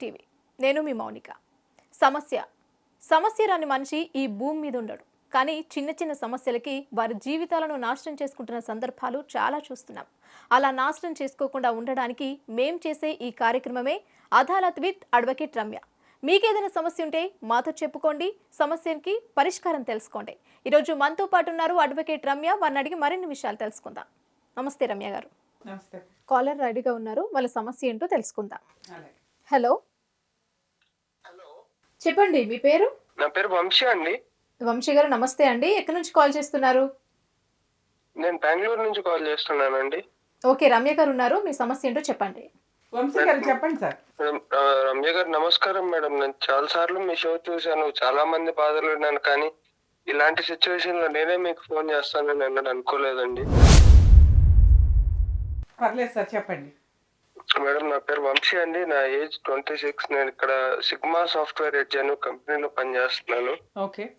TV. నేను మీ మౌనిక. సమస్య. సమస్య రాని మనిషి ఈ భూమి మీద ఉండడు. కానీ చిన్న చిన్న సమస్యలకి వారి జీవితాలను నాశనం చేసుకుంటున్న సందర్భాలు చాలా చూస్తున్నాం. అలా నాశనం చేసుకోకుండా ఉండడానికి మేం చేసే ఈ కార్యక్రమమే అదాలత్ విత్ అడ్వకేట్ రమ్య. మీకేదైనా సమస్య ఉంటే మాతో చెప్పుకోండి. సమస్యకి పరిష్కారం తెలుసుకోండి. ఈరోజు మనతో పాటు ఉన్నారు అడ్వకేట్ రమ్య. వారిని అడిగి మరిన్ని విషయాలు తెలుసుకుందాం. నమస్తే రమ్య గారు. కాలర్ రెడీగా ఉన్నారు. వాళ్ళ సమస్య ఏంటో తెలుసుకుందాం. హలో. చెప్పండి మీ పేరు? నా పేరు వంశీ అండి. వంశీ గారు నమస్తే అండి. ఎక్కడి నుంచి కాల్ చేస్తున్నారు? నేను బెంగళూరు నుంచి కాల్ చేస్తున్నానండి. ఓకే రమ్య గారు ఉన్నారు. మీ సమస్య ఏంటో చెప్పండి. వంశీ గారు చెప్పండి సార్. ఆ, రమ్య గారు నమస్కారం మేడం. నేను చాలా సార్లు మీ షో చూశాను. చాలా మంది బాధలు విన్నాను కానీ ఇలాంటి సిచ్యువేషన్లో నేనే మీకు ఫోన్ చేస్తానని అన్నది అనుకోలేదండి. పర్లేదు సార్ చెప్పండి. మేడం నా పేరు వంశీ అండి. నా ఏజ్ ట్వంటీ సిక్స్. నేను ఇక్కడ సిగ్మా సాఫ్ట్వేర్ ఎడ్జ్ అనే కంపెనీలో పనిచేస్తున్నాను. ఓకే.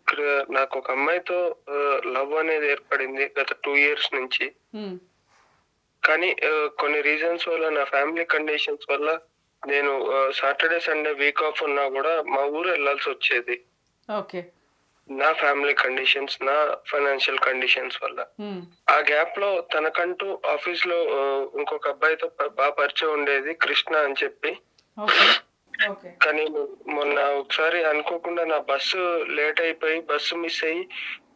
ఇక్కడ నాకు ఒక అమ్మాయితో లవ్ అనేది ఏర్పడింది గత టూ ఇయర్స్ నుంచి. కానీ కొన్ని రీజన్స్ వల్ల నా ఫ్యామిలీ కండిషన్స్ వల్ల నేను సాటర్డే సండే వీక్ ఆఫ్ ఉన్నా కూడా మా ఊరు వెళ్ళాల్సి వచ్చేది. ఓకే. నా ఫ్యామిలీ కండిషన్స్ నా ఫైనాన్షియల్ కండిషన్స్ వల్ల. ఉమ్, ఆ గ్యాప్లో తనకంటూ ఆఫీస్లో ఇంకొక అబ్బాయితో బాగా పరిచయం ఉండేది కృష్ణ అని చెప్పి. కానీ మొన్న ఒకసారి అనుకోకుండా నా బస్సు లేట్ అయిపోయి బస్సు మిస్ అయ్యి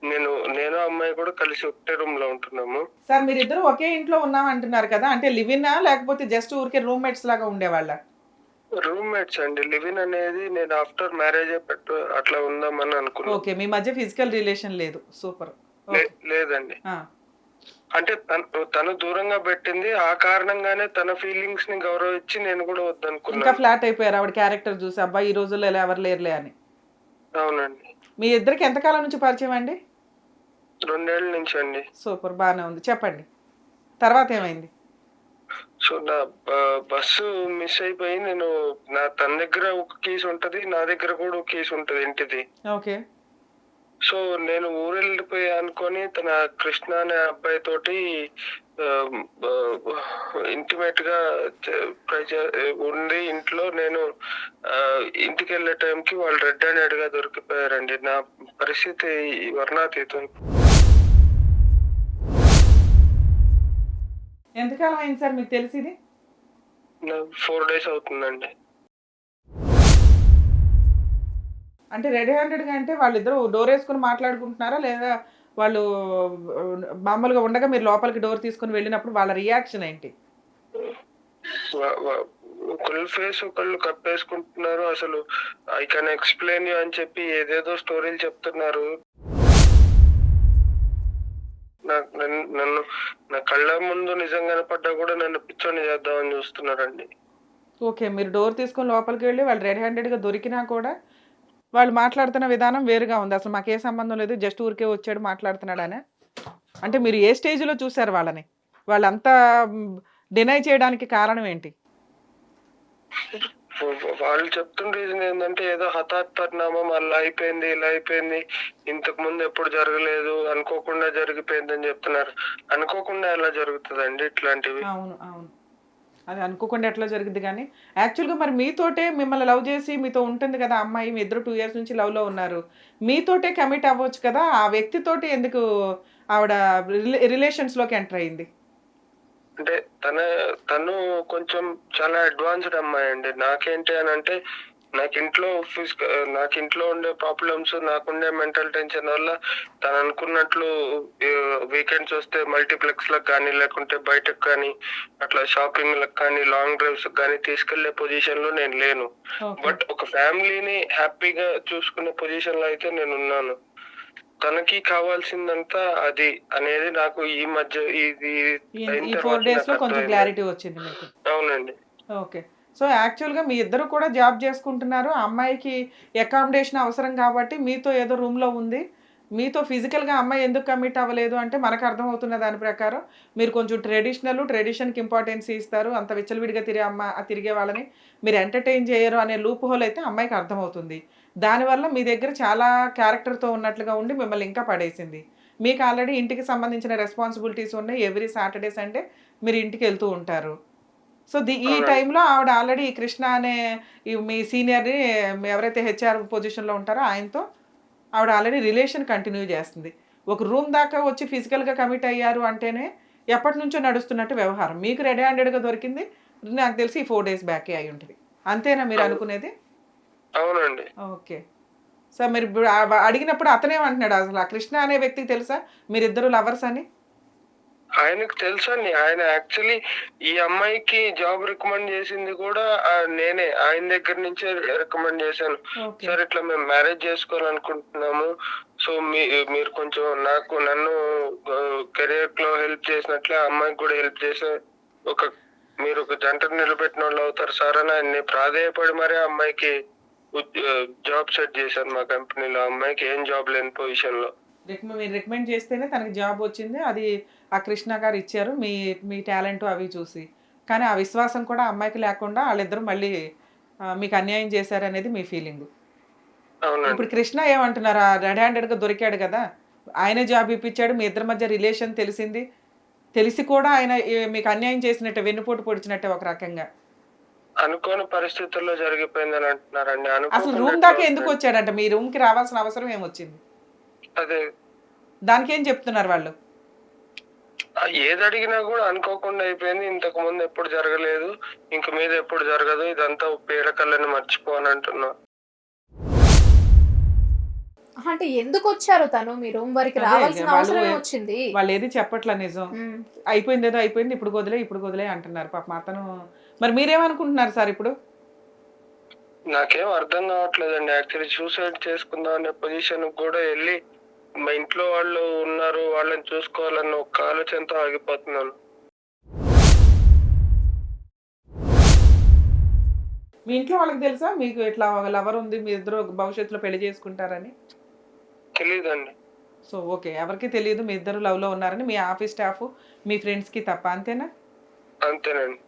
నేను నేను అమ్మాయి కూడా కలిసి ఒకటే రూమ్లో ఉంటున్నాము. సార్ మీరిద్దరు ఒకే ఇంట్లో ఉన్నాం అంటున్నారు కదా అంటే లివినా లేకపోతే జస్ట్ ఊరికే రూమ్మేట్స్ లాగా ఉండేవాళ్ళ? రూమ్మేట్స్ అండి. లివిన్ అనేది నేను ఆఫ్టర్ మ్యారేజ్ పెట్టు అట్లా ఉందామని అనుకున్నాను ఓకే మీ మధ్య ఫిజికల్ రిలేషన్ లేదు. సూపర్. లేదండి. అంటే తను దూరంగా పెట్టింది. ఆ కారణంగానే తన ఫీలింగ్స్ని గౌరవించి నేను కూడా ఇంకా వద్దనుకున్నాను ఫ్లాట్ అయిపోయారు ఆవిడ క్యారెక్టర్ చూసి. అబ్బాయి ఈ రోజుల్లో ఇలా ఎవరు లేరులే అని. అవునండి. మీ ఇద్దరికి ఎంతకాలం నుంచి పరిచయం అండి? రెండేళ్ళ నుంచి అండి. సూపర్ బాగానే ఉంది. చెప్పండి. తర్వాత ఏమైంది? సో నా బస్సు మిస్ అయిపోయి నేను నా తన దగ్గర ఒక కీస్ ఉంటది నా దగ్గర కూడా ఒక కీస్ ఉంటది ఇంటిది. ఓకే. సో నేను ఊరు వెళ్ళిపోయా అనుకొని తన కృష్ణ అనే అబ్బాయి తోటి ఇంటిమేట్గా ఉండి ఇంట్లో నేను ఇంటికి వెళ్ళే టైంకి వాళ్ళు రెడ్ హ్యాండెడ్గా దొరికిపోయారండి. నా పరిస్థితి వర్ణాతీతం. ఎంతకాలం అయింది సార్ మీకు తెలిసింది? ఫోర్ డేస్ అవుతుందండి. అంటే రెడీ హ్యాండెడ్గా అంటే వాళ్ళిద్దరు డోర్ వేసుకుని మాట్లాడుకుంటున్నారా? లేదా వాళ్ళు మామూలుగా ఉండగా మీరు లోపలికి డోర్ తీసుకుని వెళ్ళినప్పుడు వాళ్ళ రియాక్షన్ ఏంటి? ఒకళ్ళు ఫేస్ ఒకళ్ళు కప్పేసుకుంటున్నారు. అసలు ఐ కెన్ ఎక్స్ప్లెయిన్ యూ అని చెప్పి ఏదేదో స్టోరీలు చెప్తున్నారు. నన్ను నన్ను నా కళ్ళ ముందు నిజం కనపడ్డా కూడా నన్ను పిచ్చోని చేద్దామని చూస్తున్నారండి. ఓకే మీరు డోర్ తీసుకొని లోపలికి వెళ్ళి వాళ్ళు రెడ్ హ్యాండెడ్గా దొరికినా కూడా వాళ్ళు మాట్లాడుతున్న విధానం వేరుగా ఉంది. అసలు మాకే సంబంధం లేదు జస్ట్ ఊరికే వచ్చాడు మాట్లాడుతున్నాడనే. అంటే మీరు ఏ స్టేజ్లో చూశారు వాళ్ళని? వాళ్ళంతా డినై చేయడానికి కారణం ఏంటి? వాళ్ళు చెప్తున్న రీజన్ ఏంటంటే ఏదో హఠాత్ పరిణామం అలా అయిపోయింది ఇలా అయిపోయింది ఇంతకు ముందు ఎప్పుడు జరగలేదు అనుకోకుండా జరిగిపోయింది అని చెప్తున్నారు. అనుకోకుండా ఎలా జరుగుతుందండి ఇట్లాంటివి? అవును అవును. అది అనుకోకుండా ఎట్లా జరిగింది కానీ యాక్చువల్గా మరి మీతోటే మిమ్మల్ని లవ్ చేసి మీతో ఉంటుంది కదా అమ్మాయి మీ ఇద్దరు టూ ఇయర్స్ నుంచి లవ్లో ఉన్నారు. మీతోటే కమిట్ అవ్వచ్చు కదా ఆ వ్యక్తితోటి ఎందుకు ఆవిడ రిలే- రిలేషన్స్లోకి ఎంటర్ అయింది? అంటే తన తను కొంచెం చాలా అడ్వాన్స్డ్ అమ్మాయి అండి. నాకేంటి అని అంటే నాకు ఇంట్లో ఫిజిక నాకు ఇంట్లో ఉండే ప్రాబ్లమ్స్ నాకుండే మెంటల్ టెన్షన్ వల్ల తను అనుకున్నట్లు వీకెండ్స్ వస్తే మల్టీప్లెక్స్లకు కానీ లేకుంటే బయటకు కానీ అట్లా షాపింగ్లకు కానీ లాంగ్ డ్రైవ్స్ కానీ తీసుకెళ్ళే పొజిషన్లో నేను లేను. బట్ ఒక ఫ్యామిలీని హ్యాపీగా చూసుకునే పొజిషన్లో అయితే నేను ఉన్నాను తనకి కావాల్సిందంతా అది అనేది నాకు ఈ మధ్య ఇది ఈ- ఫోర్ డేస్లో కొంచెం. క్లారిటీ వచ్చింది మీకు. అవునండి. ఓకే. సో యాక్చువల్గా మీ ఇద్దరు కూడా జాబ్ చేసుకుంటున్నారు. అమ్మాయికి అకామిడేషన్ అవసరం కాబట్టి మీతో ఏదో రూమ్లో ఉంది. మీతో ఫిజికల్గా అమ్మాయి ఎందుకు కమిట్ అవ్వలేదు అంటే మనకు అర్థమవుతున్న దాని ప్రకారం మీరు కొంచెం ట్రెడిషనల్ ట్రెడిషన్కి ఇంపార్టెన్స్ ఇస్తారు. అంత విచ్చలవిడిగా తిరిగే అమ్మ తిరిగే వాళ్ళని మీరు ఎంటర్టైన్ చేయరు అనే లూప్ హోల్ అయితే అమ్మాయికి అర్థమవుతుంది. దానివల్ల మీ దగ్గర చాలా క్యారెక్టర్తో ఉన్నట్లుగా ఉండి మిమ్మల్ని ఇంకా పడేసింది. మీకు ఆల్రెడీ ఇంటికి సంబంధించిన రెస్పాన్సిబిలిటీస్ ఉన్నాయి. ఎవ్రీ సాటర్డే సండే మీరు ఇంటికి వెళ్తూ ఉంటారు. సో ది ఈ. టైంలో ఆవిడ ఆల్రెడీ కృష్ణ అనే ఈ మీ సీనియర్ని ఎవరైతే హెచ్ఆర్ పొజిషన్లో ఉంటారో ఆయనతో ఆవిడ ఆల్రెడీ రిలేషన్ కంటిన్యూ చేస్తుంది. ఒక రూమ్ దాకా వచ్చి ఫిజికల్గా కమిట్ అయ్యారు అంటేనే ఎప్పటి నుంచో నడుస్తున్నట్టు వ్యవహారం. మీకు రెడీ హ్యాండెడ్గా దొరికింది. నాకు తెలిసి ఈ ఫోర్ డేస్ బ్యాకే అయి ఉంటుంది. అంతేనా మీరు అనుకునేది? అవునండి. ఓకే. సో మీరు అడిగినప్పుడు అతనేమంటున్నాడు అసలు. ఆ కృష్ణ అనే వ్యక్తికి తెలుసా? మీరిద్దరు లవర్స్ అని? ఆయనకు తెలుసండి. ఆయన యాక్చువల్లీ ఈ అమ్మాయికి జాబ్ రికమెండ్ చేసింది కూడా నేనే. ఆయన దగ్గర నుంచే రికమెండ్ చేశాను. సార్ ఇట్లా మేము మ్యారేజ్ చేసుకోవాలనుకుంటున్నాము సో మీ మీరు కొంచెం నాకు నన్ను కెరియర్లో హెల్ప్ చేసినట్లే ఆ అమ్మాయికి కూడా హెల్ప్ చేసే ఒక మీరు ఒక జంటను నిలబెట్టిన వాళ్ళు అవుతారు సార్ అని ఆయన్ని ప్రాధేయపడి మరీ అమ్మాయికి జాబ్ సెట్ చేశాను మా కంపెనీలో అమ్మాయికి ఏం జాబ్ లేని పొజిషన్లో. మీరు రికమెండ్ చేస్తేనే తనకి జాబ్ వచ్చింది. అది ఆ కృష్ణ గారు ఇచ్చారు. మీ మీ టాలెంట్ అవి చూసి. కానీ ఆ విశ్వాసం కూడా అమ్మాయికి లేకుండా వాళ్ళిద్దరూ మళ్ళీ మీకు అన్యాయం చేశారు అనేది మీ ఫీలింగ్ ఇప్పుడు కృష్ణ ఏమంటున్నారు? రెడ్ హ్యాండెడ్గా దొరికాడు కదా. ఆయనే జాబ్ ఇప్పించాడు. మీ ఇద్దరి మధ్య రిలేషన్ తెలిసింది. తెలిసి కూడా ఆయన మీకు అన్యాయం చేసినట్టే వెన్నుపోటు పొడిచినట్టే ఒక రకంగా. అనుకోని పరిస్థితుల్లో జరిగిపోయిందని అంటున్నారండి. అసలు రూమ్ దాకా ఎందుకు? వచ్చాడంట? మీ రూమ్కి రావాల్సిన అవసరం ఏమొచ్చింది? అదే. దానికి ఏం చెప్తున్నారు వాళ్ళు? ఏది అడిగినా కూడా అనుకోకుండా అయిపోయింది. ఇంతకు ముందు ఎప్పుడు జరగలేదు. ఇంక మీద ఎప్పుడు జరగదు. ఇదంతా పీడకల్లని మర్చిపో అని అంటున్నా. అంటే ఎందుకు వచ్చారు తను? మీ రూమ్ వరకు రావాల్సిన వాళ్ళు అవసరం వచ్చింది వాళ్ళు ఏది చెప్పట్లా నిజం. అయిపోయింది ఏదో అయిపోయింది. ఇప్పుడు వదిలే ఇప్పుడు వదిలే అంటున్నారు. పాప అతను మరి మీరేమనుకుంటున్నారు సార్ ఇప్పుడు? నాకేం అర్థం కావట్లేదండి. యాక్చువల్లీ సూసైడ్ చేసుకుందాం అనే పొజిషన్ కూడా వెళ్ళి మా ఇంట్లో వాళ్ళు ఉన్నారు వాళ్ళని చూసుకోవాలన్న ఒక ఆలోచనతో ఆగిపోతున్నాను. మీ ఇంట్లో వాళ్ళకి తెలుసా? మీకు ఇట్లా లవర్ ఉంది మీ ఇద్దరు భవిష్యత్తులో పెళ్ళి చేసుకుంటారని? తెలియదండి సో ఓకే. ఎవరికి తెలియదు మీ ఇద్దరు లవ్లో ఉన్నారని మీ ఆఫీస్ స్టాఫ్ మీ ఫ్రెండ్స్కి తప్ప అంతేనా? అంతేనండి.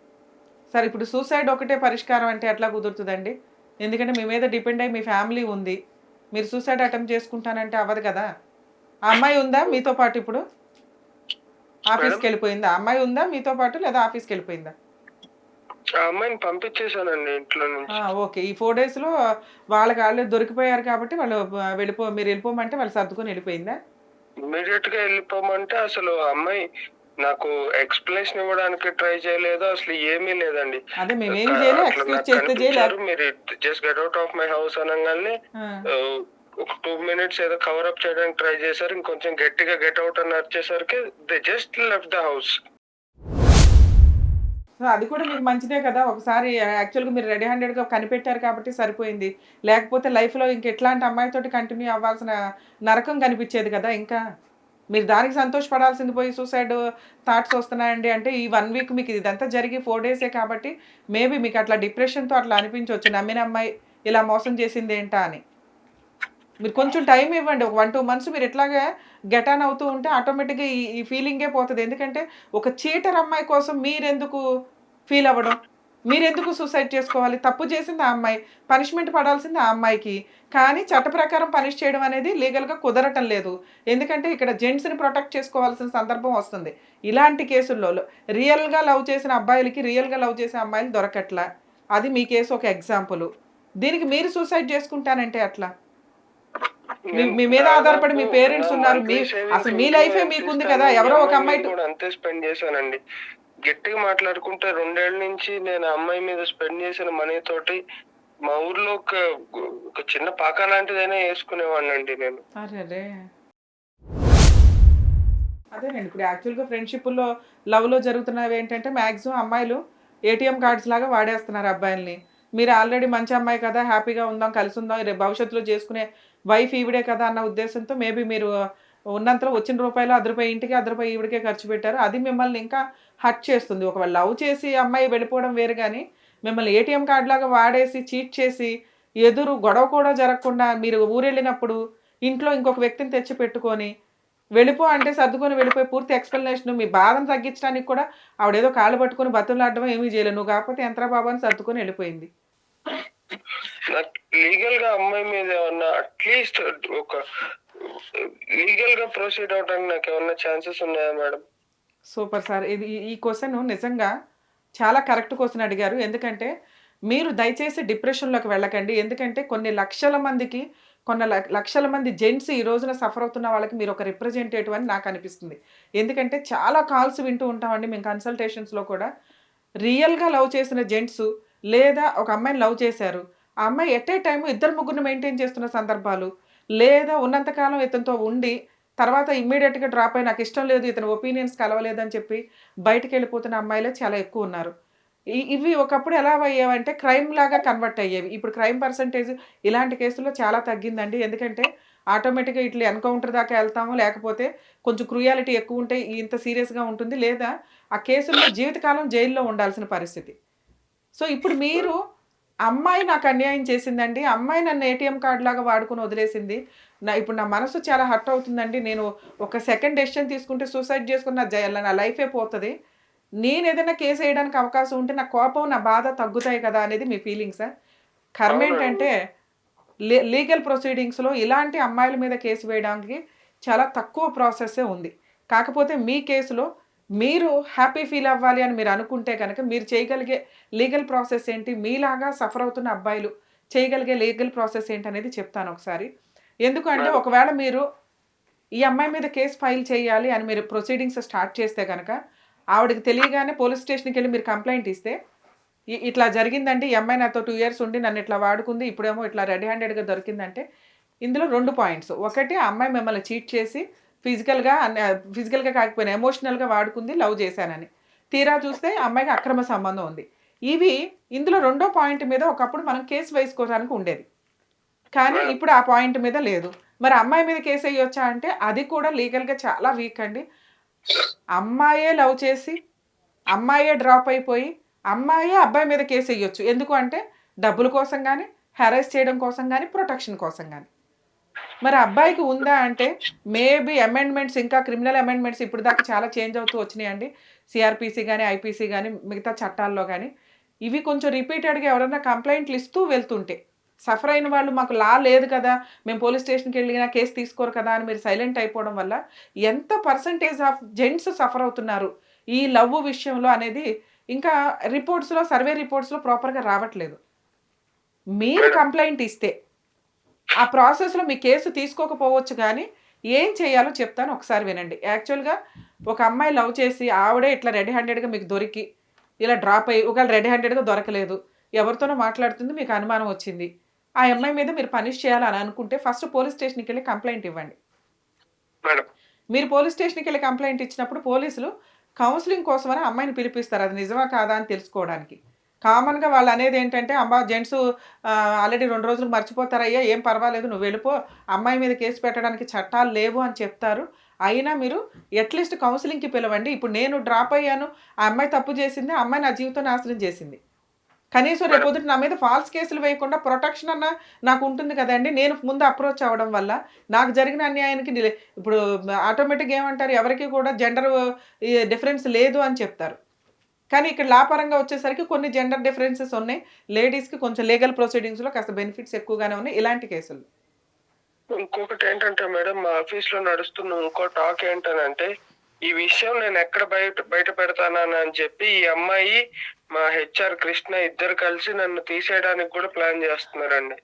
సార్ ఇప్పుడు సూసైడ్ ఒకటే పరిష్కారం అంటే ఎట్లా కుదురుతుందండి? ఎందుకంటే మీ మీద డిపెండ్ అయ్యి మీ ఫ్యామిలీ ఉంది. మీరు సూసైడ్ అటెంప్ట్ చేసుకుంటానంటే అవ్వదు కదా? ఆ అమ్మాయి ఉందా మీతో పాటు ఇప్పుడు? ఆఫీస్కి వెళ్ళిపోయిందా అమ్మాయి ఉందా మీతో పాటు లేదా ఆఫీస్కి వెళ్ళిపోయిందా ఆ అమ్మాయిని పంపించేశానండి ఇంట్లో నుంచి. ఆ, ఓకే. ఈ ఫోర్ డేస్లో వాళ్ళకి వాళ్ళే దొరికిపోయారు కాబట్టి వాళ్ళు వెళ్ళిపో మీరు వెళ్ళిపోమంటే వాళ్ళు సర్దుకొని వెళ్ళిపోయిందా? ఇమీడియట్గా వెళ్ళిపోమంటే అసలు అమ్మాయి నాకు ఎక్స్ప్లెనేషన్ ఇవ్వడానికి ట్రై చేయలేదు అసలు ఏమీ లేదండి. అదే మేము ఏం చేస్తే మీరు just get out of my house అనగానే ఒక టూ మినిట్స్ ఏదో కవర్ అప్ చేయడానికి ట్రై చేశారు ఇంకొంచెం గట్టిగా గెట్ అవుట్ అని వచ్చేసరికి they just left the house so అది కూడా మీకు మంచిదే కదా. ఒకసారి యాక్చువల్గా మీరు రెడీ హ్యాండెడ్గా కనిపెట్టారు కాబట్టి సరిపోయింది. లేకపోతే లైఫ్లో ఇంక ఎట్లాంటి అమ్మాయితోటి కంటిన్యూ అవ్వాల్సిన నరకం కనిపించేది కదా ఇంకా. మీరు దానికి సంతోషపడాల్సింది పోయి సూసైడ్ థాట్స్ వస్తున్నాయండి అంటే ఈ వన్ వీక్ మీకు ఇదంతా జరిగి ఫోర్ డేసే కాబట్టి మేబీ మీకు అట్లా డిప్రెషన్తో అట్లా అనిపించవచ్చు. నమ్మిన అమ్మాయి ఇలా మోసం చేసింది ఏంటా అని. మీరు కొంచెం టైం ఇవ్వండి. ఒక వన్ టూ మంత్స్ మీరు ఎట్లాగే గెట్ ఆన్ అవుతూ ఉంటే ఆటోమేటిక్గా ఈ ఈ ఫీలింగే పోతుంది. ఎందుకంటే ఒక చీటర్ అమ్మాయి కోసం మీరెందుకు ఫీల్ అవ్వడం? మీరెందుకు సూసైడ్ చేసుకోవాలి? తప్పు చేసింది ఆ అమ్మాయి పనిష్మెంట్ పడాల్సింది ఆ అమ్మాయికి. కానీ చట్ట ప్రకారం పనిష్ చేయడం అనేది లీగల్గా కుదరటం లేదు. ఎందుకంటే ఇక్కడ జెంట్స్ని ప్రొటెక్ట్ చేసుకోవాల్సిన సందర్భం వస్తుంది. ఇలాంటి కేసుల్లో రియల్గా లవ్ చేసిన అబ్బాయిలకి రియల్గా లవ్ చేసిన అమ్మాయిలు దొరకట్లా? అది మీ కేసు ఒక ఎగ్జాంపుల్ దీనికి మీరు సూసైడ్ చేసుకుంటానంటే అట్లా? మీ- మీద ఆధారపడి మీ parents ఉన్నారు. మీ- అసలు మీ ఏ మీకుంది కదా, ఎవరో ఒక అమ్మాయి- అంతే స్పెండ్ చేశానండి. గట్టిగా మాట్లాడుకుంటే రెండేళ్ళ నుంచి నేను అమ్మాయి మీద స్పెండ్ చేసిన మనీ తోటి మా ఊర్లో ఒక ఒక చిన్న పాక లాంటిదైనా వేసుకునేవాడిని అండి నేను. అరే అదేనండి ఇప్పుడు యాక్చువల్గా ఫ్రెండ్షిప్లో లవ్లో జరుగుతున్నవి ఏంటంటే మ్యాక్సిమం అమ్మాయిలు ఏటీఎం కార్డ్స్ లాగా వాడేస్తున్నారు అబ్బాయిల్ని. మీరు ఆల్రెడీ మంచి అమ్మాయి కదా హ్యాపీగా ఉందాం కలిసి ఉందాం రేపు భవిష్యత్తులో చేసుకునే వైఫ్ ఈవిడే కదా అన్న ఉద్దేశంతో మేబీ మీరు ఉన్నంతలో వచ్చిన రూపాయలు అర్ధ ఇంటికి అర్ధ ఈవిడికే ఖర్చు పెట్టారు. అది మిమ్మల్ని ఇంకా హర్ట్ చేస్తుంది. ఒకవేళ లవ్ చేసి అమ్మాయి వెళ్ళిపోవడం వేరు కానీ మిమ్మల్ని ఏటీఎం కార్డు లాగా వాడేసి చీట్ చేసి ఎదురు గొడవ కూడా జరగకుండా మీరు ఊరెళ్ళినప్పుడు ఇంట్లో ఇంకొక వ్యక్తిని తెచ్చి పెట్టుకొని వెళ్ళిపో అంటే సర్దుకొని వెళ్ళిపోయి పూర్తి ఎక్స్ప్లెనేషన్ మీ బాధను తగ్గించడానికి కూడా ఆవిడేదో కాళ్ళు పట్టుకొని బతులాడడం ఏమీ చేయలేదు. నువ్వు కాకపోతే ఎంతరా అని సర్దుకొని వెళ్ళిపోయింది. లీగల్గా అమ్మాయి మీద ఏమన్నా అట్లీస్ట్ ఒక లీగల్గా ప్రొసీడ్ అవడానికి నాకు ఏమన్నా ఛాన్సెస్ ఉన్నాయా మేడం? Super sir. ఇది ఈ- క్వశ్చన్ నిజంగా చాలా కరెక్ట్ క్వశ్చన్ అడిగారు. ఎందుకంటే మీరు దయచేసి డిప్రెషన్లోకి వెళ్ళకండి. ఎందుకంటే కొన్ని లక్షల మందికి కొన్ని లక్షల మంది జెంట్స్ ఈ రోజున సఫర్ అవుతున్న వాళ్ళకి మీరు ఒక రిప్రజెంటేటివ్ అని నాకు అనిపిస్తుంది. ఎందుకంటే చాలా కాల్స్ వింటూ ఉంటామండి మేము కన్సల్టేషన్స్లో కూడా. రియల్గా లవ్ చేసిన జెంట్స్ లేదా ఒక అమ్మాయిని లవ్ చేశారు. ఆ అమ్మాయి ఎట్ ఏ టైం ఇద్దరు ముగ్గురిని మెయింటైన్ చేస్తున్న సందర్భాలు లేదా ఉన్నంతకాలం ఇతనితో ఉండి తర్వాత ఇమ్మీడియట్గా డ్రాప్ అయి నాకు ఇష్టం లేదు ఇతని ఒపీనియన్స్ కలవలేదని చెప్పి బయటకు వెళ్ళిపోతున్న అమ్మాయిలే చాలా ఎక్కువ ఉన్నారు. ఇవి ఒకప్పుడు ఎలా అయ్యేవంటే క్రైమ్ లాగా కన్వర్ట్ అయ్యేవి. ఇప్పుడు క్రైమ్ పర్సంటేజ్ ఇలాంటి కేసుల్లో చాలా తగ్గిందండి. ఎందుకంటే ఆటోమేటిక్గా ఇట్లా ఎన్కౌంటర్ దాకా వెళ్తాము. లేకపోతే కొంచెం క్రూయాలిటీ ఎక్కువ ఉంటే ఇంత సీరియస్గా ఉంటుంది. లేదా ఆ కేసుల్లో జీవితకాలం జైల్లో ఉండాల్సిన పరిస్థితి. సో ఇప్పుడు మీరు అమ్మాయి నాకు అన్యాయం చేసిందండి. అమ్మాయి నన్ను ఏటీఎం కార్డు లాగా వాడుకొని వదిలేసింది. నా ఇప్పుడు నా మనసు చాలా హర్ట్ అవుతుందండి. నేను ఒక సెకండ్ డెసిషన్ తీసుకుంటే సూసైడ్ చేసుకున్న నా లైఫే పోతుంది. నేను ఏదైనా కేసు వేయడానికి అవకాశం ఉంటే నా కోపం నా బాధ తగ్గుతాయి కదా అనేది మీ ఫీలింగ్సా. కర్మ ఏంటంటే లీగల్ ప్రొసీడింగ్స్లో ఇలాంటి అమ్మాయిల మీద కేసు వేయడానికి చాలా తక్కువ ప్రాసెస్సే ఉంది. కాకపోతే మీ కేసులో మీరు హ్యాపీ ఫీల్ అవ్వాలి అని మీరు అనుకుంటే కనుక మీరు చేయగలిగే లీగల్ ప్రాసెస్ ఏంటి? మీలాగా సఫర్ అవుతున్న అబ్బాయిలు చేయగలిగే లీగల్ ప్రాసెస్ ఏంటి అనేది చెప్తాను ఒకసారి. ఎందుకంటే ఒకవేళ మీరు ఈ అమ్మాయి మీద కేసు ఫైల్ చేయాలి అని మీరు ప్రొసీడింగ్స్ స్టార్ట్ చేస్తే కనుక ఆవిడకి తెలియగానే పోలీస్ స్టేషన్కి వెళ్ళి మీరు కంప్లైంట్ ఇస్తే ఇట్లా జరిగిందండి ఈ అమ్మాయి నాతో టూ ఇయర్స్ ఉండి నన్ను ఇట్లా వాడుకుంది ఇప్పుడేమో ఇట్లా రెడీ హ్యాండెడ్గా దొరికిందంటే ఇందులో రెండు పాయింట్స్. ఒకటి ఆ అమ్మాయి మిమ్మల్ని చీట్ చేసి ఫిజికల్గా ఫిజికల్గా కాకపోయినా ఎమోషనల్గా వాడుకుంది లవ్ చేశానని. తీరా చూస్తే అమ్మాయికి అక్రమ సంబంధం ఉంది. ఇవి ఇందులో రెండో పాయింట్ మీద ఒకప్పుడు మనం కేసు వేసుకోవడానికి ఉండేది. కానీ ఇప్పుడు ఆ పాయింట్ మీద లేదు. మరి అమ్మాయి మీద కేసు వేయొచ్చా అంటే అది కూడా లీగల్గా చాలా వీక్ అండి. అమ్మాయే లవ్ చేసి అమ్మాయే డ్రాప్ అయిపోయి అమ్మాయే అబ్బాయి మీద కేసు వేయొచ్చు. ఎందుకు అంటే డబ్బుల కోసం కానీ హెరాస్ చేయడం కోసం కానీ ప్రొటెక్షన్ కోసం కానీ మరి అబ్బాయికి ఉందా అంటే మేబీ అమెండ్మెంట్స్ ఇంకా క్రిమినల్ అమెండ్మెంట్స్ ఇప్పుడు దాకా చాలా చేంజ్ అవుతూ వచ్చినాయండి సిఆర్పిసి కానీ ఐపీసీ కానీ మిగతా చట్టాల్లో కానీ ఇవి కొంచెం రిపీటెడ్గా ఎవరైనా కంప్లైంట్లు ఇస్తూ వెళ్తుంటే సఫర్ అయిన వాళ్ళు మాకు లా లేదు కదా మేము పోలీస్ స్టేషన్కి వెళ్ళినా కేసు తీసుకోరు కదా అని మీరు సైలెంట్ అయిపోవడం వల్ల ఎంత పర్సంటేజ్ ఆఫ్ జెంట్స్ సఫర్ అవుతున్నారు? ఈ లవ్ విషయంలో అనేది ఇంకా రిపోర్ట్స్లో సర్వే రిపోర్ట్స్లో ప్రాపర్గా రావట్లేదు. మీరు కంప్లైంట్ ఇస్తే ఆ ప్రాసెస్లో మీ కేసు తీసుకోకపోవచ్చు కానీ ఏం చేయాలో చెప్తాను ఒకసారి వినండి. యాక్చువల్గా ఒక అమ్మాయి లవ్ చేసి ఆవిడే ఇట్లా రెడీ హ్యాండెడ్గా మీకు దొరికి ఇలా డ్రాప్ అయ్యి ఒకవేళ రెడీ హ్యాండెడ్గా దొరకలేదు ఎవరితోనో మాట్లాడుతుంది మీకు అనుమానం వచ్చింది ఆ అమ్మాయి మీద మీరు పనిష్ చేయాలని అనుకుంటే ఫస్ట్ పోలీస్ స్టేషన్కి వెళ్ళి కంప్లైంట్ ఇవ్వండి. మీరు పోలీస్ స్టేషన్కి వెళ్ళి కంప్లైంట్ ఇచ్చినప్పుడు పోలీసులు కౌన్సిలింగ్ కోసమని అమ్మాయిని పిలిపిస్తారు. అది నిజమా కాదా అని తెలుసుకోవడానికి. కామన్గా వాళ్ళు అనేది ఏంటంటే అమ్మ జెంట్స్ ఆల్రెడీ రెండు రోజులు మర్చిపోతారయ్యా ఏం పర్వాలేదు నువ్వు వెళ్ళిపో అమ్మాయి మీద కేసు పెట్టడానికి చట్టాలు లేవు అని చెప్తారు. అయినా మీరు అట్లీస్ట్ కౌన్సిలింగ్కి పిలవండి. ఇప్పుడు నేను డ్రాప్ అయ్యాను ఆ అమ్మాయి తప్పు చేసింది ఆ అమ్మాయి నా జీవితం నాశనం చేసింది. కనీసం రేపొద్దుట నా మీద ఫాల్స్ కేసులు వేయకుండా ప్రొటెక్షన్ అన్న నాకు ఉంటుంది కదండి నేను ముందు అప్రోచ్ అవ్వడం వల్ల. నాకు జరిగిన అన్యాయానికి ఇప్పుడు ఆటోమేటిక్గా ఏమంటారు ఎవరికి కూడా జెండర్ డిఫరెన్స్ లేదు అని చెప్తారు. కానీ ఇక్కడ లాపరంగా వచ్చేసరికి కొన్ని జెండర్ డిఫరెన్సెస్ ఉన్నాయి. లేడీస్కి కొంచెం లీగల్ ప్రొసీడింగ్స్లో కాస్త బెనిఫిట్స్ ఎక్కువగానే ఉన్నాయి. ఇలాంటి కేసులు. ఇంకొకటి ఏంటంటే మేడం మా ఆఫీస్లో నడుస్తున్న ఇంకో టాక్ ఏంటనంటే ఈ విషయం నేను ఎక్కడ బయట బయట పెడతానని అని చెప్పి ఈ అమ్మాయి మా హెచ్ఆర్ కృష్ణ ఇద్దరు కలిసి నన్ను తీసేయడానికి కూడా ప్లాన్ చేస్తున్నారండి.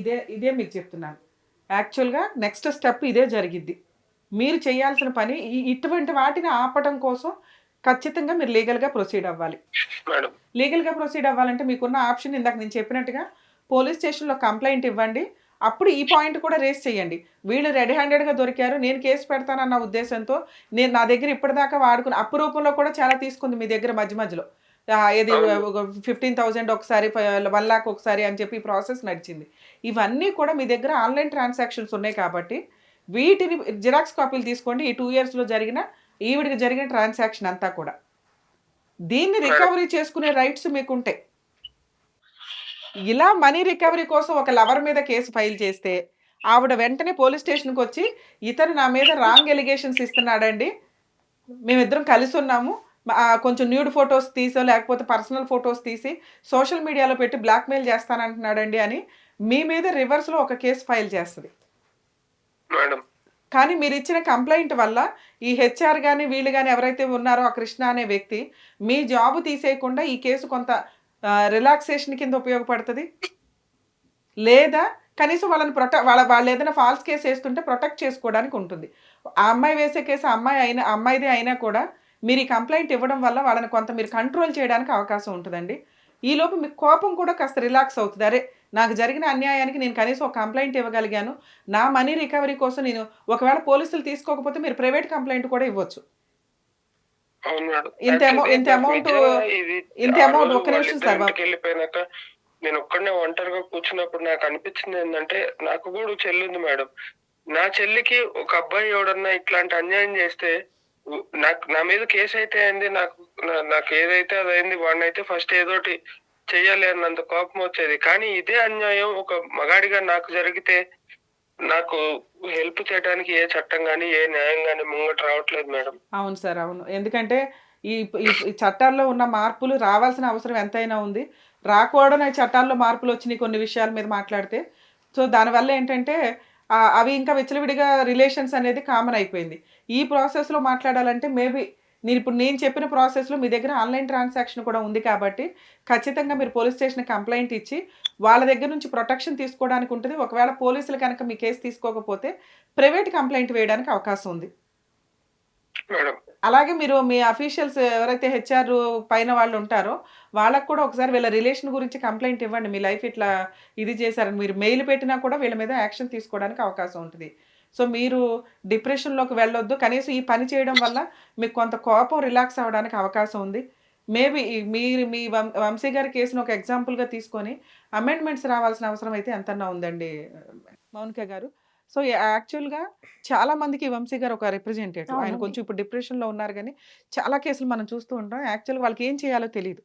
ఇదే ఇదే మీకు చెప్తున్నాను. యాక్చువల్గా నెక్స్ట్ స్టెప్ ఇదే జరిగిద్ది. మీరు చేయాల్సిన పని ఇటువంటి వాటిని ఆపటం కోసం ఖచ్చితంగా మీరు లీగల్గా ప్రొసీడ్ అవ్వాలి. లీగల్గా ప్రొసీడ్ అవ్వాలంటే మీకున్న ఆప్షన్ ఇందాక నేను చెప్పినట్టుగా పోలీస్ స్టేషన్లో కంప్లైంట్ ఇవ్వండి. అప్పుడు ఈ పాయింట్ కూడా రేస్ చేయండి. వీళ్ళు రెడీ హ్యాండెడ్గా దొరికారు. నేను కేసు పెడతానన్న ఉద్దేశంతో నేను నా దగ్గర ఇప్పటిదాకా వాడుకున్న అప్పు రూపంలో కూడా చాలా తీసుకుంది మీ దగ్గర మధ్య మధ్యలో. ఏది ఫిఫ్టీన్ థౌజండ్ ఒకసారి వన్ లాక్ ఒకసారి అని చెప్పి ప్రాసెస్ నడిచింది. ఇవన్నీ కూడా మీ దగ్గర ఆన్లైన్ ట్రాన్సాక్షన్స్ ఉన్నాయి కాబట్టి వీటిని జిరాక్స్ కాపీలు తీసుకోండి. ఈ టూ ఇయర్స్లో జరిగిన ఈవిడికి జరిగిన ట్రాన్సాక్షన్ అంతా కూడా. దీన్ని రికవరీ చేసుకునే రైట్స్ మీకు ఉంటాయి ఇలా మనీ రికవరీ కోసం ఒక లవర్ మీద కేసు ఫైల్ చేస్తే ఆవిడ వెంటనే పోలీస్ స్టేషన్కి వచ్చి ఇతను నా మీద రాంగ్ ఎలిగేషన్స్ ఇస్తున్నాడండి. మేమిద్దరం కలిసి ఉన్నాము. కొంచెం న్యూడ్ ఫొటోస్ తీసో లేకపోతే పర్సనల్ ఫొటోస్ తీసి సోషల్ మీడియాలో పెట్టి బ్లాక్మెయిల్ చేస్తానంటున్నాడండి అని మీ మీద రివర్స్లో ఒక కేసు ఫైల్ చేస్తుంది. మేడం. కానీ మీరు ఇచ్చిన కంప్లైంట్ వల్ల ఈ హెచ్ఆర్ కానీ వీళ్ళు కానీ ఎవరైతే ఉన్నారో ఆ కృష్ణ అనే వ్యక్తి మీ జాబ్ తీసేయకుండా ఈ కేసు కొంత రిలాక్సేషన్ కింద ఉపయోగపడుతుంది? లేదా కనీసం వాళ్ళని ప్రొటెక్ట్ వాళ్ళ వాళ్ళు ఏదైనా ఫాల్స్ కేసు వేస్తుంటే ప్రొటెక్ట్ చేసుకోవడానికి ఉంటుంది. ఆ అమ్మాయి వేసే కేసు ఆ అమ్మాయి అయినా అమ్మాయిదే అయినా కూడా మీరు ఈ కంప్లైంట్ ఇవ్వడం వల్ల వాళ్ళని కొంత మీరు కంట్రోల్ చేయడానికి అవకాశం ఉంటుందండి. ఈలోపు మీకు కోపం కూడా కాస్త రిలాక్స్ అవుతుంది. అరే నాకు జరిగిన అన్యాయానికి నేను కనీసం ఒక కంప్లైంట్ ఇవ్వగలిగాను. నా మనీ రికవరీ కోసం నేను ఒకవేళ పోలీసులు తీసుకోకపోతే మీరు ప్రైవేట్ కంప్లైంట్ కూడా ఇవ్వచ్చు. ఇంత Actually, ఇంత రోజు ఒక్క నిమిషం సార్ వెళ్ళిపోయినాక నేను ఒక్కడనే ఒంటరిగా కూర్చున్నప్పుడు నాకు అనిపించింది ఏంటంటే నాకు కూడా చెల్లి ఉంది మేడం. నా చెల్లికి ఒక అబ్బాయి ఎవడన్నా ఇట్లాంటి అన్యాయం చేస్తే నాకు నా మీద కేసు అయితే అయింది నాకు నాకు ఏదైతే అది అయింది వాడినైతే ఫస్ట్ ఏదోటి చెయ్యాలి కోపం వచ్చేది. కానీ ఇదే అన్యాయం ఒక మగాడిగా నాకు జరిగితే నాకు హెల్ప్ చేయడానికి ఏ చట్టం కానీ ఏ న్యాయం కానీ ముంగట రావట్లేదు మేడం. అవును సార్ అవును. ఎందుకంటే ఈ ఈ- చట్టాల్లో ఉన్న మార్పులు రావాల్సిన అవసరం ఎంతైనా ఉంది. రాకూడని ఈ చట్టాల్లో మార్పులు వచ్చినాయి కొన్ని విషయాల మీద మాట్లాడితే. సో దానివల్ల ఏంటంటే అవి ఇంకా విచ్చలవిడిగా రిలేషన్స్ అనేది కామన్ అయిపోయింది. ఈ ప్రాసెస్లో మాట్లాడాలంటే మేబీ నేను ఇప్పుడు నేను చెప్పిన ప్రాసెస్లో మీ దగ్గర ఆన్లైన్ ట్రాన్సాక్షన్ కూడా ఉంది కాబట్టి ఖచ్చితంగా మీరు పోలీస్ స్టేషన్ కంప్లైంట్ ఇచ్చి వాళ్ళ దగ్గర నుంచి ప్రొటెక్షన్ తీసుకోవడానికి ఉంటుంది. ఒకవేళ పోలీసులు కనుక మీ కేసు తీసుకోకపోతే ప్రైవేట్ కంప్లైంట్ వేయడానికి అవకాశం ఉంది. అలాగే మీరు మీ అఫీషియల్స్ ఎవరైతే హెచ్ఆర్ పైన వాళ్ళు ఉంటారో వాళ్ళకు కూడా ఒకసారి వీళ్ళ రిలేషన్ గురించి కంప్లైంట్ ఇవ్వండి. మీ లైఫ్ ఇట్లా ఇది చేశారని మీరు మెయిల్ పెట్టినా కూడా వీళ్ళ మీద యాక్షన్ తీసుకోవడానికి అవకాశం ఉంటుంది. సో మీరు డిప్రెషన్లోకి వెళ్ళొద్దు. కనీసం ఈ పని చేయడం వల్ల మీకు కొంత కోపం రిలాక్స్ అవ్వడానికి అవకాశం ఉంది. మేబీ మీరు మీ వం వంశీ గారి కేసును ఒక ఎగ్జాంపుల్గా తీసుకొని అమెండ్మెంట్స్ రావాల్సిన అవసరం అయితే ఎంతన్నా ఉందండి మౌనిక గారు. సో యాక్చువల్గా చాలా మందికి వంశీ గారు ఒక రిప్రజెంటేటివ్ ఆయన. కొంచెం ఇప్పుడు డిప్రెషన్లో ఉన్నారు కానీ చాలా కేసులు మనం చూస్తూ ఉంటాం. యాక్చువల్గా వాళ్ళకి ఏం చేయాలో తెలియదు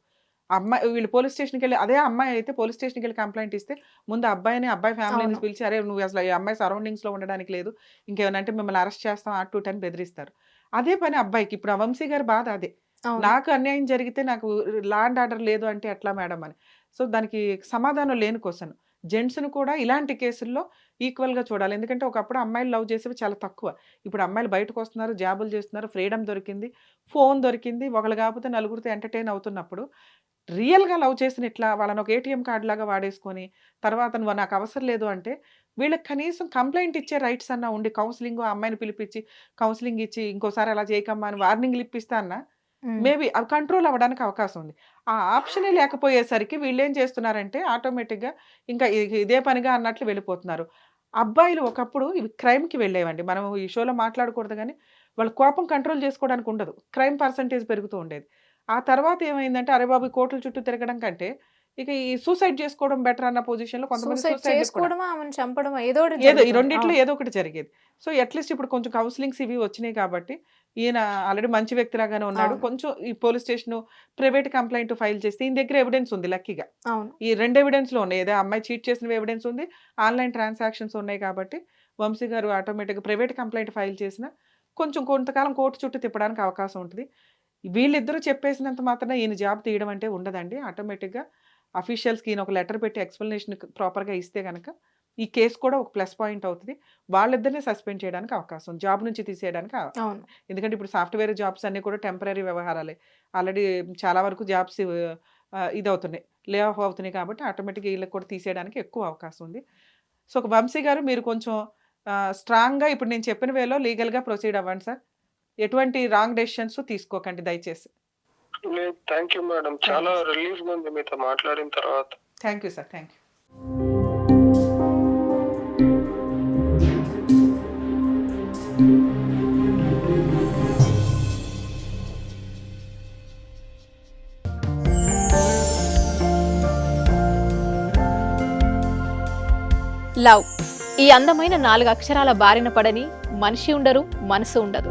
అమ్మాయి వీళ్ళు పోలీస్ స్టేషన్కి వెళ్ళి అదే అమ్మాయి అయితే పోలీస్ స్టేషన్కి వెళ్ళి కంప్లైంట్ ఇస్తే ముందు అబ్బాయిని అబ్బాయి ఫ్యామిలీని. పిలిచి అరే నువ్వు అసలు ఈ అమ్మాయి సరౌండింగ్స్లో ఉండడానికి లేదు. ఇంకేమైనా అంటే మిమ్మల్ని అరెస్ట్ చేస్తాం ఆ టూ టెన్ బెదిరిస్తారు. అదే పని అబ్బాయికి. ఇప్పుడు వంశీ గారి బాధ అదే. నాకు అన్యాయం జరిగితే నాకు లా అండ్ ఆర్డర్ లేదు అంటే ఎట్లా మేడం అని. సో దానికి సమాధానం లేని క్వశ్చన్. జెంట్స్ను కూడా ఇలాంటి కేసుల్లో ఈక్వల్గా చూడాలి. ఎందుకంటే ఒకప్పుడు అమ్మాయిలు లవ్ చేసేవి చాలా తక్కువ. ఇప్పుడు అమ్మాయిలు బయటకు వస్తున్నారు జాబులు చేస్తున్నారు ఫ్రీడమ్ దొరికింది ఫోన్ దొరికింది. ఒకళ్ళు కాకపోతే నలుగురితో ఎంటర్టైన్ అవుతున్నప్పుడు రియల్గా లవ్ చేసిన ఇట్లా వాళ్ళని ఒక ఏటీఎం కార్డు లాగా వాడేసుకొని తర్వాత నువ్వు నాకు అవసరం లేదు అంటే వీళ్ళకి కనీసం కంప్లైంట్ ఇచ్చే రైట్స్ అన్న ఉండి కౌన్సిలింగ్ అమ్మాయిని పిలిపించి కౌన్సిలింగ్ ఇచ్చి ఇంకోసారి అలా చేయకమ్మా అని వార్నింగ్లు ఇప్పిస్తా అన్న. మేబీ అవి కంట్రోల్ అవ్వడానికి అవకాశం ఉంది. ఆ ఆప్షనే లేకపోయేసరికి వీళ్ళు ఏం చేస్తున్నారంటే ఆటోమేటిక్గా ఇంకా ఇదే పనిగా అన్నట్లు వెళ్ళిపోతున్నారు. అబ్బాయిలు ఒకప్పుడు ఇవి క్రైమ్కి వెళ్ళేవండి. మనం ఈ షోలో మాట్లాడకూడదు కానీ వాళ్ళ కోపం కంట్రోల్ చేసుకోవడానికి ఉండదు. క్రైమ్ పర్సంటేజ్ పెరుగుతూ ఉండేది. ఆ తర్వాత ఏమైందంటే అరే బాబు ఈ కోర్టుల చుట్టూ తిరగడం కంటే ఇక ఈ సూసైడ్ చేసుకోవడం బెటర్ అన్న కొంతమంది కూడా- చేసుకోవడమా? ఆమెను చంపడమా? ఏదో ఏదో ఈ. రెండిట్లో. ఏదో ఒకటి జరిగేది. సో అట్లీస్ట్ ఇప్పుడు కొంచెం కౌన్సిలింగ్స్ ఇవి వచ్చినాయి కాబట్టి ఈయన ఆల్రెడీ మంచి వ్యక్తిలాగానే ఉన్నాడు. అవును. కొంచెం ఈ police station private complaint file చేస్తే ఈయన దగ్గర ఎవిడెన్స్ ఉంది లక్కీగా. ఈ రెండు ఎవిడెన్స్లో ఉన్నాయి. ఏదో అమ్మాయి చీట్ చేసిన ఎవిడెన్స్ ఉంది. ఆన్లైన్ ట్రాన్సాక్షన్స్ ఉన్నాయి కాబట్టి వంశీ గారు ఆటోమేటిక్గా ప్రైవేట్ కంప్లైంట్ ఫైల్ చేసిన కొంచెం కొంతకాలం కోర్టు చుట్టూ తిప్పడానికి అవకాశం ఉంటుంది. వీళ్ళిద్దరూ చెప్పేసినంత మాత్రాన ఈయన జాబ్ తీయడం అంటే ఉండదండి. ఆటోమేటిక్గా అఫీషియల్స్కి ఈయన ఒక లెటర్ పెట్టి ఎక్స్ప్లెనేషన్ ప్రాపర్గా ఇస్తే కనుక ఈ కేసు కూడా ఒక ప్లస్ పాయింట్ అవుతుంది. వాళ్ళిద్దరిని సస్పెండ్ చేయడానికి అవకాశం. జాబ్ నుంచి తీసేయడానికి ఎందుకంటే ఇప్పుడు సాఫ్ట్వేర్ జాబ్స్ అన్నీ కూడా టెంపరీ వ్యవహారాలే. ఆల్రెడీ చాలా వరకు జాబ్స్ ఇది అవుతున్నాయి లే ఆఫ్ అవుతున్నాయి కాబట్టి ఆటోమేటిక్గా వీళ్ళకి కూడా తీసేయడానికి ఎక్కువ అవకాశం ఉంది. సో ఒక వంశీ గారు మీరు కొంచెం స్ట్రాంగ్గా ఇప్పుడు నేను చెప్పిన వేలో లీగల్గా ప్రొసీడ్ అవ్వండి సార్. ఎటువంటి రాంగ్ డెసిషన్స్ తీసుకోకండి దయచేసి. థ్యాంక్ యూ మేడం చాలా రిలీఫ్గా ఉంది మీతో మాట్లాడిన తర్వాత. Thank you sir thank you love. ఈ అందమైన నాలుగు అక్షరాల బారిన పడని మనిషి ఉండరు మనసు ఉండదు.